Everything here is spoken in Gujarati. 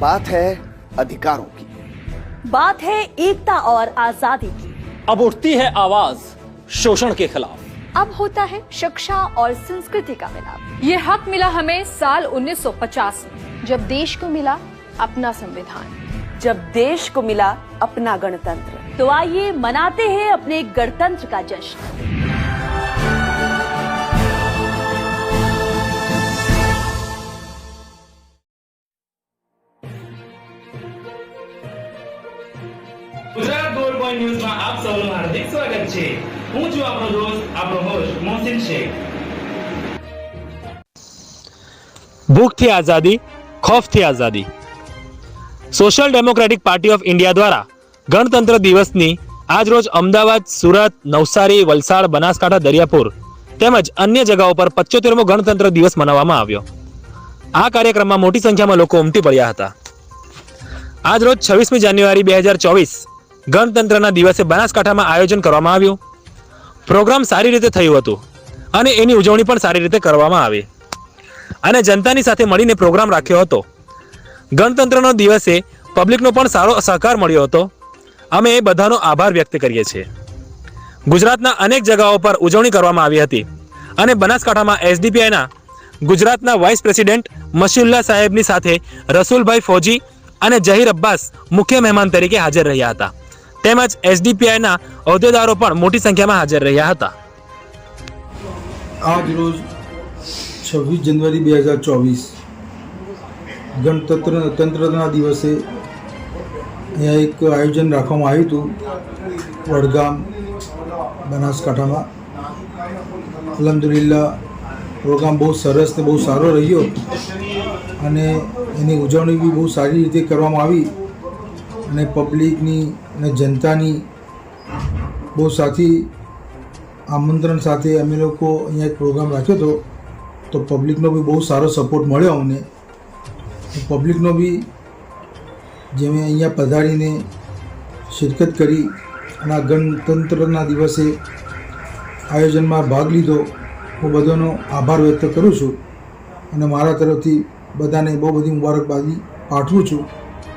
बात है अधिकारों की। बात है एकता और आज़ादी की। अब उठती है आवाज़ शोषण के खिलाफ। अब होता है शिक्षा और संस्कृति का मिलाप। ये हक मिला हमें साल 1950 में जब देश को मिला अपना संविधान। जब देश को मिला अपना गणतंत्र। तो आइए मनाते हैं अपने गणतंत्र का जश्न। ગુજરાત ગોલ્ડ પોઈન્ટ ન્યૂઝમાં આપ સૌનું હાર્દિક સ્વાગત છે. હું છું આપણો દોસ્ત આપણો હોસ્ટ મોહસિન શેખ. ભૂખથી આઝાદી ખોફથી આઝાદી. Social democratic party of India દ્વારા ગણતંત્ર દિવસની આજરોજ અમદાવાદ, સુરત, નવસારી, વલસાડ, બનાસકાંઠા, દરિયાપુર તેમજ અન્ય જગાઓ પર પચોતેરમો ગણતંત્ર દિવસ મનાવવામાં આવ્યો. આ કાર્યક્રમમાં મોટી સંખ્યામાં લોકો ઉમટી પડ્યા હતા. આજરોજ છવ્વીસમી જાન્યુઆરી બે હજાર ચોવીસ ગણતંત્રના દિવસે બનાસકાંઠામાં આયોજન કરવામાં આવ્યું. પ્રોગ્રામ સારી રીતે થયું હતું અને એની ઉજવણી પણ સારી રીતે કરવામાં આવી. અને જનતાની સાથે મળીને પ્રોગ્રામ રાખ્યો હતો. ગણતંત્રનો દિવસે પબ્લિકનો પણ સારો સહકાર મળ્યો હતો. અમે એ બધાનો આભાર વ્યક્ત કરીએ છીએ. ગુજરાતના અનેક જગાઓ પર ઉજવણી કરવામાં આવી હતી અને બનાસકાંઠામાં એસડીપીઆઈના ગુજરાતના વાઇસ પ્રેસિડેન્ટ મશીલ્લા સાહેબની સાથે રસુલભાઈ ફૌજી અને જહીર અબ્બાસ મુખ્ય મહેમાન તરીકે હાજર રહ્યા હતા. તેમજ એસડીપીઆઈના હોદ્દેદારો પણ મોટી સંખ્યામાં હાજર રહ્યા હતા. આજ રોજ છવ્વીસ જાન્યુઆરી બે હજાર ચોવીસ ગણતંત્ર તંત્રના દિવસે અહીંયા એક આયોજન રાખવામાં આવ્યું હતું, વડગામ બનાસકાંઠામાં. અલહમદુલિલ્લા પ્રોગ્રામ બહુ સરસ ને બહુ સારો રહ્યો અને એની ઉજવણી બી બહુ સારી રીતે કરવામાં આવી. અને પબ્લિકની અને જનતાની બહુ સાથી આમંત્રણ સાથે અમે લોકો અહીંયા એક પ્રોગ્રામ રાખ્યો હતો. તો પબ્લિકનો બી બહુ સારો સપોર્ટ મળ્યો અમને. પબ્લિકનો બી જેમ અહીંયા પધારીને શિરકત કરી અને ગણતંત્રના દિવસે આયોજનમાં ભાગ લીધો. હું બધાનો આભાર વ્યક્ત કરું છું અને મારા તરફથી બધાને બહુ બધી મુબારકબાદી પાઠવું છું.